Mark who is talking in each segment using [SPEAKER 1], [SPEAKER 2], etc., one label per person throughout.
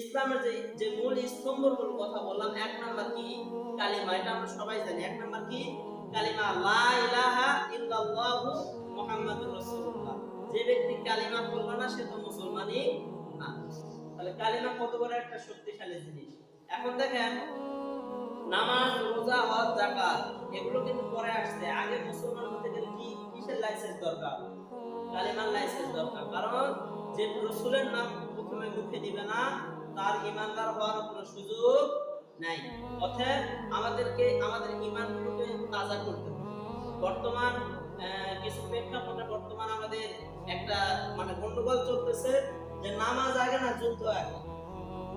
[SPEAKER 1] ইসলামের যে যে মূল স্তম্ভগুলোর কথা বললাম, এক নাম্বার কি? কালিমা। এটা আমরা সবাই জানি। এক নাম্বার কি? কালিমা, লা ইলাহা ইল্লাল্লাহু মুহাম্মাদুর রাসূলুল্লাহ। যে ব্যক্তি কালিমা বলল না, সে তো মুসলমানই না। তাহলে কালিমা কত বড় একটা শক্তিশালী জিনিস। এখন দেখেন, নামাজ, রোজা, হজ, যাকাত, এগুলো কিন্তু পরে আসছে। আগে মুসলমান হতে গেলে কি? কিসের লাইসেন্স দরকার? কালিমার লাইসেন্স দরকার। কারণ যে রসুলের নাম প্রথমে মুখে দিবে না তার ইমানদার হওয়ার কোনো সুযোগ নাই। অতএব আমাদেরকে, আমাদের ইমানগুলোকে তাজা করতে বর্তমান কিছু প্রেক্ষাপটে বর্তমান আমাদের একটা মানে গন্ডগোল চলতেছে যে নামাজ আগে না যুদ্ধ আগে?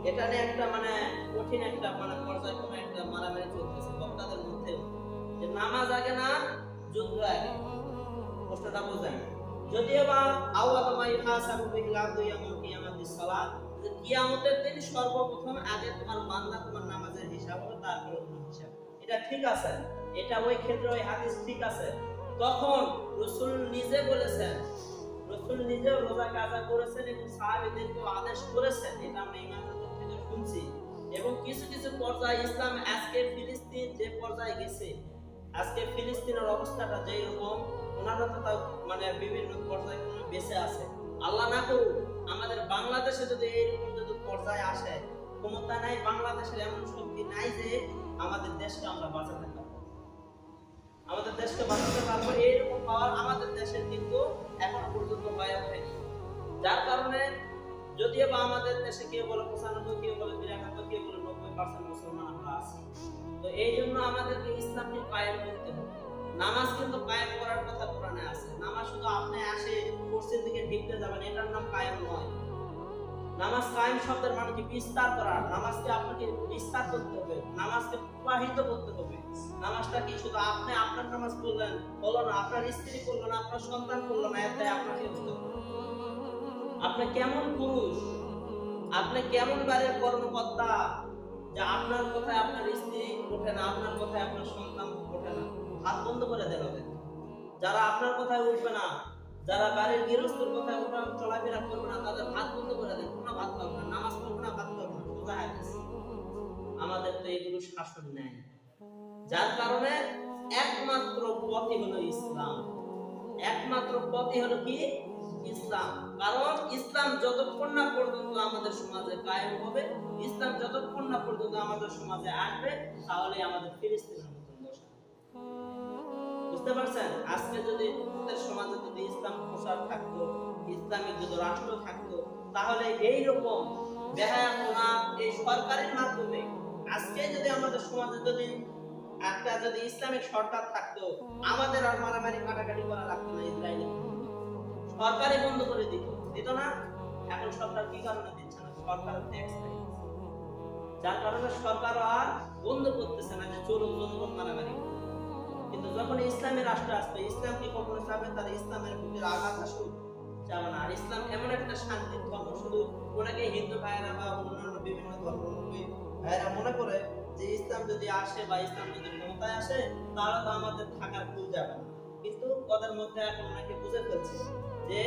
[SPEAKER 1] এটা নিয়ে একটা মানে কঠিন একটা মানে পর্যায়ক্রমে একটা মারামারি চলতেছে বক্তাদের মধ্যে। যে নামাজ আগে না যুদ্ধ আগে? প্রশ্নটা বোঝায় যদিও বা আওয়াল মা ইহাসাবু বিল আবদু ইয়াউমুল কিয়ামাতিস সালাত কিয়ামতের দিন সর্বপ্রথম আগে তোমার বান্দা তোমার নামাজের হিসাব হবে হিসাব। এটা ঠিক আছে? এটা ওই ক্ষেত্রে ওই হাদিস ঠিক আছে। তখন রাসূল নিজে বলেছেন, রাসূল নিজে রোজা কাজা করেছেন এবং সাহাবীদেরকে আদেশ করেছেন, এটা আমরা থেকে শুনছি। এবং কিছু কিছু পর্যায়ে ইসলাম আজকে ফিলিস্তিন যে পর্যায়ে গেছে, আজকে ফিলিস্তিনের অবস্থাটা যেই রকম ওনারা তো মানে বিভিন্ন পর্যায়ে বেঁচে আছে। আল্লাহ না করুক আমাদের বাংলাদেশে যদি এইরকম যদি পর্যায়ে আসে, ক্ষমতা নাই, বাংলাদেশের এমন শক্তি নাই যে আমাদের দেশকে আমরা বাঁচাতে পারব। আমাদের দেশকে বাঁচাতে পারব এইরকম পাওয়ার আমাদের দেশের কিন্তু এখনও পর্যন্ত হয়ে ওঠেনি যার কারণে যদিও বা আমাদের দেশে কেউ বলে পঁচানব্বই, কেউ বলে বিরানব্বই কেউ বলে নব্বই পার্সেন্ট মুসলমান আমরা আছি। তো এই জন্য আমাদেরকে ইসলামকে কায়েম করতে হবে। নামাজ কিন্তু কায়েম করার কথা কোরআনে আছে। নামাজ শুধু আপনি আসে পশ্চিম দিকে নাম কায়েম নয় নামাজ কায়েম শব্দের মানে কি? বিস্তার করা। নামাজকে আপনাকে বিস্তার করতে হবে। নামাজকে প্রবাহিত করতে হবে। নামাজটা কি? শুধু আপনি আপনার নামাজ পড়লেন হলো না, আপনার স্ত্রী করল না, আপনার সন্তান করল না আপনাকে আপনি কেমন পুরুষ? আপনি কেমন বাড়ির কর্মকর্তা? যে আপনার কথায় আপনার স্ত্রী ওঠে না, আপনার কথায় আপনার সন্তান ওঠে না। হাত বন্ধ করে দেন যারা আপনার কথায় উঠবে না যারা বাড়ির গৃহস্থর কথায় ওঠা চলাফেরা করবে না, তাদের হাত বন্ধ করে দেন। কোনো ভাত পাবে না, নামাজ পড়বে না, ভাত পাবে না। সোজা হাদিস আমাদের তো এগুলো শাসন নেই। যার কারণে একমাত্র পথই হলো ইসলাম। একমাত্র পথই হলো কি? ইসলাম। কারণ ইসলাম যতক্ষণ না পর্যন্ত আমাদের সমাজে কায়েম হবে, ইসলাম যতক্ষণ না পর্যন্ত আমাদের সমাজে আসবে তাহলে আমাদের ফিলিস্তিনের বুঝতে পারছেন? আজকে যদি আমাদের সমাজে যদি ইসলাম প্রসার থাকতো ইসলামিক যদি রাষ্ট্র থাকতো, তাহলে এই রকম বেহায়াপনা এই সরকারের মাধ্যমে আজকে যদি আমাদের সমাজে যদি একটা যদি ইসলামিক সরকার থাকতো, আমাদের আর মারামারি কাটাকাটি করা লাগতো না ইসরায়েলের সরকারই বন্ধ করে দিত। দিত না? এখন সরকার কি কারণে দিচ্ছে না? সরকার ট্যাক্স যার কারণে সরকার আর বন্ধ করতেছে না যে চলুন জনগণ মারামারি করুক। কিন্তু যখন ইসলামের রাষ্ট্র আসবে ইসলাম কি কখনো চাবে, তার ইসলামের বুকের আঘাত আসুক যাবে না আর ইসলাম এমন একটা শান্তির ধর্ম, শুধু ওনাকে হিন্দু ভাইয়েরা বা অন্যান্য বিভিন্ন ধর্মাবলম্বী ভাইয়েরা মনে করে যে ইসলাম যদি আসে বা ইসলাম যদি ক্ষমতায় আসে, তাহলে তো আমাদের থাকার ভুল যাবে না কিন্তু ওদের মধ্যে এখন অনেকে বুঝে ফেলছে যে,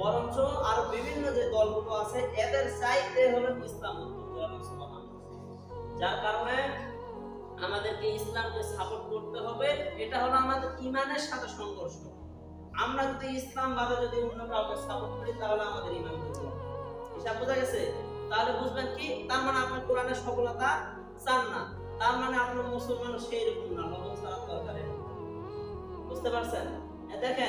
[SPEAKER 1] বরঞ্চ আর বিভিন্ন যে দলগুলো আছে, এদের চাইতে হলো ইসলাম। যার কারণে আমাদেরকে ইসলামকে সাপোর্ট করতে হবে। এটা হলো আমাদের ইমানের সাথে সংঘর্ষ। আমরা যদি ইসলাম বাদে যদি অন্য কাউকে সাপোর্ট করি, তাহলে আমাদের ইমান হিসাব বোঝা গেছে? তাহলে বুঝবেন কি? তার মানে আপনার কোরআনের সফলতা চান না। তার মানে আপনার মুসলমান সেই রকম না লবণ ছাড়া তরকারি বুঝতে পারছেন? দেখেন